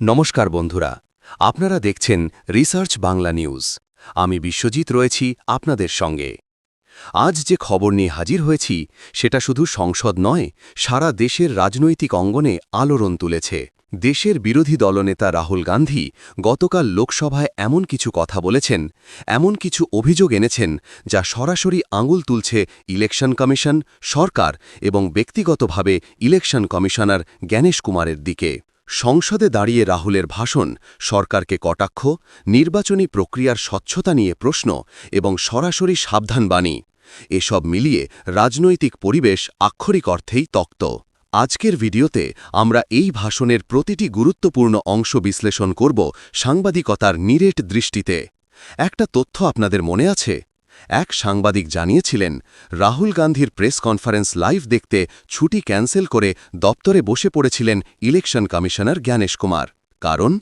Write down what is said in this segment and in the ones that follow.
নমস্কার বন্ধুরা, আপনারা দেখছেন রিসার্চ বাংলা নিউজ। আমি বিশ্বজিৎ রয়েছি আপনাদের সঙ্গে। আজ যে খবর নিয়ে হাজির হয়েছি, সেটা শুধু সংসদ নয়, সারা দেশের রাজনৈতিক অঙ্গনে আলোড়ন তুলেছে। দেশের বিরোধী দলনেতা রাহুল গান্ধী গতকাল লোকসভায় এমন কিছু কথা বলেছেন, এমন কিছু অভিযোগ এনেছেন, যা সরাসরি আঙুল তুলছে ইলেকশন কমিশন, সরকার এবং ব্যক্তিগতভাবে ইলেকশন কমিশনার জ্ঞানেশ কুমারের দিকে। সংসদে দাঁড়িয়ে রাহুলের ভাষণ, সরকারকে কটাক্ষ, নির্বাচনী প্রক্রিয়ার স্বচ্ছতা নিয়ে প্রশ্ন এবং সরাসরি সাবধানবাণী। এসব মিলিয়ে রাজনৈতিক পরিবেশ আক্ষরিক অর্থেই তক্ত। আজকের ভিডিওতে আমরা এই ভাষণের প্রতিটি গুরুত্বপূর্ণ অংশ বিশ্লেষণ করব সাংবাদিকতার নিরেট দৃষ্টিতে। একটা তথ্য আপনাদের মনে আছে? এক সাংবাদিক জানিয়েছিলেন, রাহুল গান্ধীর প্রেস কনফারেন্স লাইভ দেখতে ছুটি ক্যান্সেল করে দপ্তরে বসে পড়েছিলেন ইলেকশন কমিশনার জ্ঞানেশ কুমার। কারণ?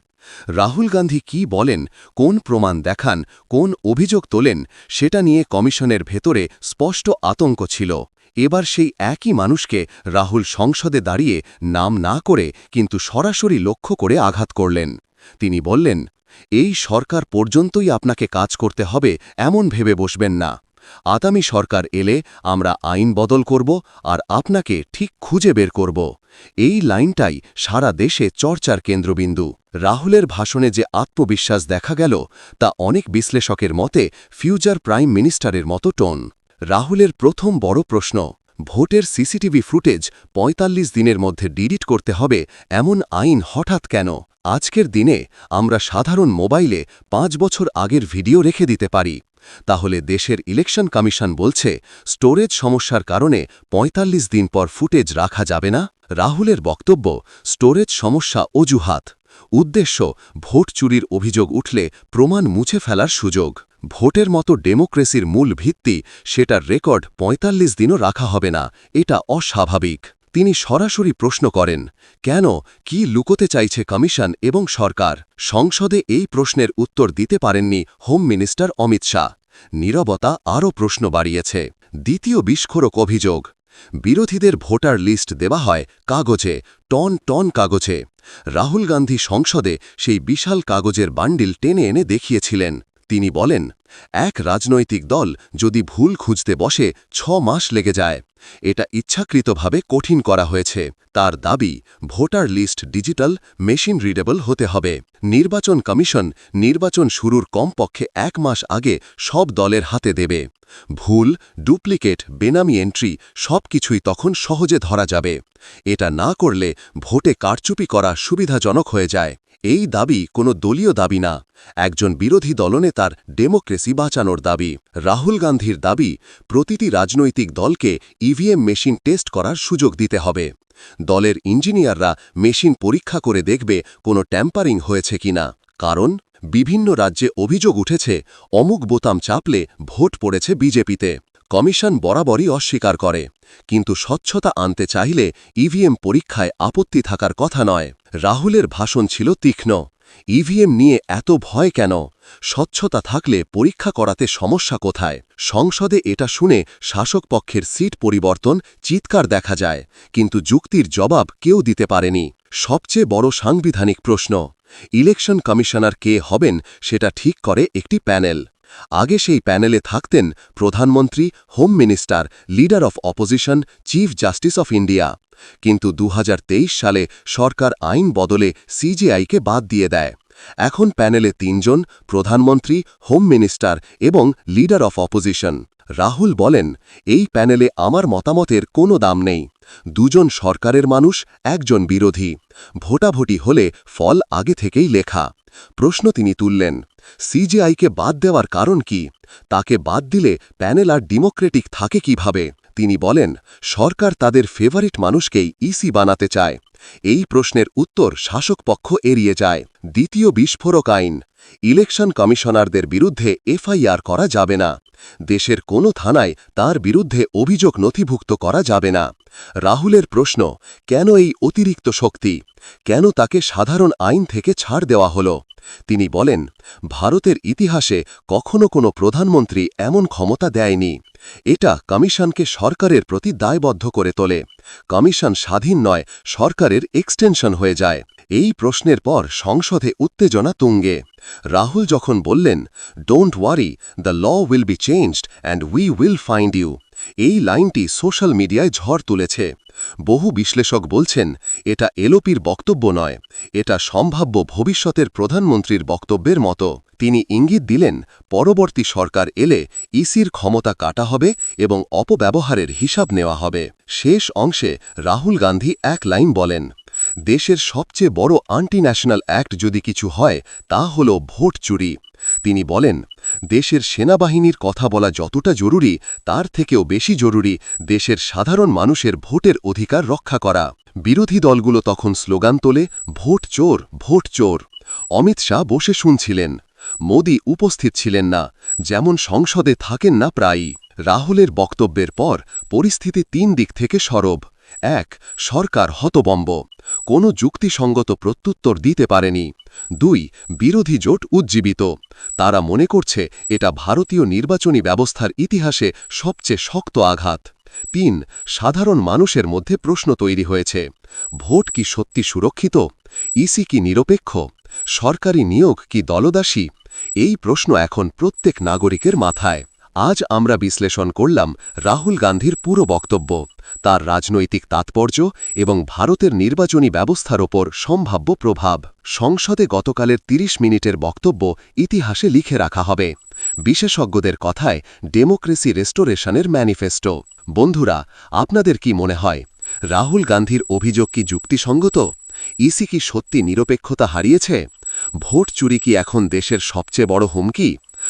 রাহুল গান্ধী কি বলেন, কোন প্রমাণ দেখান, কোন অভিযোগ তোলেন, সেটা নিয়ে কমিশনের ভেতরে স্পষ্ট আতঙ্ক ছিল। এবার সেই একই মানুষকে রাহুল সংসদে দাঁড়িয়ে নাম না করে কিন্তু সরাসরি লক্ষ্য করে আঘাত করলেন। তিনি বললেন, এই সরকার পর্যন্তই আপনাকে কাজ করতে হবে, এমন ভেবে বসবেন না। আগামী সরকার এলে আমরা আইন বদল করব আর আপনাকে ঠিক খুঁজে বের করব। এই লাইনটাই সারা দেশে চর্চার কেন্দ্রবিন্দু। রাহুলের ভাষণে যে আত্মবিশ্বাস দেখা গেল, তা অনেক বিশ্লেষকের মতে ফিউচার প্রাইম মিনিস্টারের মতো টোন। রাহুলের প্রথম বড় প্রশ্ন, ভোটের সিসিটিভি ফুটেজ ৪৫ দিনের মধ্যে ডিলিট করতে হবে, এমন আইন হঠাৎ কেন? আজকের দিনে আমরা সাধারণ মোবাইলে পাঁচ বছর আগের ভিডিও রেখে দিতে পারি। তাহলে দেশের ইলেকশন কমিশন বলছে, স্টোরেজ সমস্যার কারণে ৪৫ দিন পর ফুটেজ রাখা যাবে না। রাহুলের বক্তব্য, স্টোরেজ সমস্যা অজুহাত। উদ্দেশ্য, ভোট চুরির অভিযোগ উঠলে প্রমাণ মুছে ফেলার সুযোগ। ভোটের মতো ডেমোক্রেসির মূল ভিত্তি, সেটার রেকর্ড ৪৫ দিনও রাখা হবে না। এটা অস্বাভাবিক। তিনি সরাসরি প্রশ্ন করেন, কেন? কি লুকোতে চাইছে কমিশন এবং সরকার? সংসদে এই প্রশ্নের উত্তর দিতে পারেননি হোম মিনিস্টার অমিত শাহ। নীরবতা আরও প্রশ্ন বাড়িয়েছে। দ্বিতীয় বিস্ফোরক অভিযোগ, বিরোধীদের ভোটার লিস্ট দেওয়া হয় কাগজে, টন টন কাগজে। রাহুল গান্ধী সংসদে সেই বিশাল কাগজের বান্ডিল টেনে এনে দেখিয়েছিলেন তিনি বলেন, এক রাজনৈতিক দল যদি ভুল খুঁজতে বসে, ছ মাস লেগে যায়। এটা ইচ্ছাকৃতভাবে কঠিন করা হয়েছে। তার দাবি, voter list digital, machine readable হতে হবে। নির্বাচন কমিশন নির্বাচন শুরুর কমপক্ষে এক মাস আগে সব দলের হাতে দেবে। ভুল, ডুপ্লিকেট, বেনামি এন্ট্রি সব কিছুই তখন সহজে ধরা যাবে। এটা না করলে ভোটে কারচুপি করা সুবিধাজনক হয়ে যায়। এই দাবি কোনো দলীয় দাবি না। একজন বিরোধী দলনেতার ডেমোক্রেসি বাঁচানোর দাবি। রাহুল গান্ধীর দাবি, প্রতিটি রাজনৈতিক দলকে ইভিএম মেশিন টেস্ট করার সুযোগ দিতে হবে। দলের ইঞ্জিনিয়াররা মেশিন পরীক্ষা করে দেখবে কোনো ট্যাম্পারিং হয়েছে কিনা। কারণ, বিভিন্ন রাজ্যে অভিযোগ উঠেছে, অমুক বোতাম চাপলে ভোট পড়েছে বিজেপিতে। কমিশন বরাবরই অস্বীকার করে। কিন্তু স্বচ্ছতা আনতে চাইলে ইভিএম পরীক্ষায় আপত্তি থাকার কথা নয়। রাহুলের ভাষণ ছিল তীক্ষ্ণ। ইভিএম নিয়ে এত ভয় কেন? স্বচ্ছতা থাকলে পরীক্ষা করাতে সমস্যা কোথায়? সংসদে এটা শুনে শাসক পক্ষের সিট পরিবর্তন চিৎকার দেখা যায়, কিন্তু যুক্তির জবাব কেউ দিতে পারেনি। সবচেয়ে বড় সাংবিধানিক প্রশ্ন, ইলেকশন কমিশনার কে হবেন সেটা ঠিক করে একটি প্যানেল। আগে সেই প্যানেলে থাকতেন প্রধানমন্ত্রী, home minister, leader of opposition, chief justice of India. কিন্তু দু হাজার তেইশ সালে সরকার আইন বদলে সিজিআইকে বাদ দিয়ে দেয়। এখন প্যানেলে তিনজন, প্রধানমন্ত্রী, হোম মিনিস্টার এবং লিডার অফ অপোজিশন। রাহুল বলেন, এই প্যানেলে আমার মতামতের কোনো দাম নেই। দুজন সরকারের মানুষ, একজন বিরোধী। ভোটাভুটি হলে ফল আগে থেকেই লেখা। প্রশ্ন তিনি তুললেন, সিজিআইকে বাদ দেওয়ার কারণ কি? তাকে বাদ দিলে প্যানেল আর ডেমোক্রেটিক থাকে কীভাবে? তিনি বলেন, সরকার তাদের ফেভারিট মানুষকেই ইসি বানাতে চায়। এই প্রশ্নের উত্তর শাসক পক্ষ এড়িয়ে যায়। দ্বিতীয় বিস্ফোরক আইন। ইলেকশন কমিশনারদের বিরুদ্ধে এফআইআর করা যাবে না। দেশের কোনো থানায় তার বিরুদ্ধে অভিযোগ নথিভুক্ত করা যাবে না। রাহুলের প্রশ্ন, কেন এই অতিরিক্ত শক্তি? কেন তাকে সাধারণ আইন থেকে ছাড় দেওয়া হল? তিনি বলেন, ভারতের ইতিহাসে কখনো কোনো প্রধানমন্ত্রী এমন ক্ষমতা দেয়নি। এটা কমিশনকে সরকারের প্রতি দায়বদ্ধ করে তোলে। কমিশন স্বাধীন নয়, সরকারের এক্সটেনশন হয়ে যায়। এই প্রশ্নের পর সংসদে উত্তেজনা তুঙ্গে। রাহুল যখন বললেন don't worry the law will be changed and we will find you এই লাইনটি সোশ্যাল মিডিয়ায় ঝড় তুলেছে। বহু বিশ্লেষক বলছেন, এটা এলোপির বক্তব্য নয়, এটা সম্ভাব্য ভবিষ্যতের প্রধানমন্ত্রীর বক্তব্যের মতো। তিনি ইঙ্গিত দিলেন, পরবর্তী সরকার এলে ইসির ক্ষমতা কাটা হবে এবং অপব্যবহারের হিসাব নেওয়া হবে। শেষ অংশে রাহুল গান্ধী এক লাইন বলেন, দেশের সবচেয়ে বড় আন্টি ন্যাশনাল অ্যাক্ট যদি কিছু হয়, তা হল ভোট চুরি। তিনি বলেন দেশের সেনাবাহিনীর কথা বলা যতটা জরুরি, তার থেকেও বেশি জরুরি দেশের সাধারণ মানুষের ভোটের অধিকার রক্ষা করা। বিরোধী দলগুলো তখন স্লোগান তোলে, ভোট চোর ভোট চোর। অমিত শাহ বসে শুনছিলেন। মোদি উপস্থিত ছিলেন না, যেমন সংসদে থাকেন না প্রায়ই। রাহুলের বক্তব্যের পর পরিস্থিতি তিন দিক থেকে সরব। এক, সরকার হতবম্ব। কোনো যুক্তিসঙ্গত প্রত্যুত্তর দিতে পারেনি। দুই, বিরোধী জোট উজ্জীবিত। তারা মনে করছে এটা ভারতীয় নির্বাচনী ব্যবস্থার ইতিহাসে সবচেয়ে শক্ত আঘাত। তিন, সাধারণ মানুষের মধ্যে প্রশ্ন তৈরি হয়েছে। ভোট কি সত্যি সুরক্ষিত? ইসি কি নিরপেক্ষ? সরকারি নিয়োগ কি দলদাসী? এই প্রশ্ন এখন প্রত্যেক নাগরিকের মাথায়। আজ আমরা বিশ্লেষণ করলাম রাহুল গান্ধীর পুরো বক্তব্য, তার রাজনৈতিক তাৎপর্য এবং ভারতের নির্বাচনী ব্যবস্থার ওপর সম্ভাব্য প্রভাব। সংসদে গতকালের ৩০ মিনিটের বক্তব্য ইতিহাসে লিখে রাখা হবে। বিশেষজ্ঞদের কথায় ডেমোক্রেসি রেস্টোরেশনের ম্যানিফেস্টো। বন্ধুরা, আপনাদের কি মনে হয়, রাহুল গান্ধীর অভিযোগ কি যুক্তিসঙ্গত? ইসি কি সত্যি নিরপেক্ষতা হারিয়েছে? ভোট চুরি কি এখন দেশের সবচেয়ে বড় হুমকি?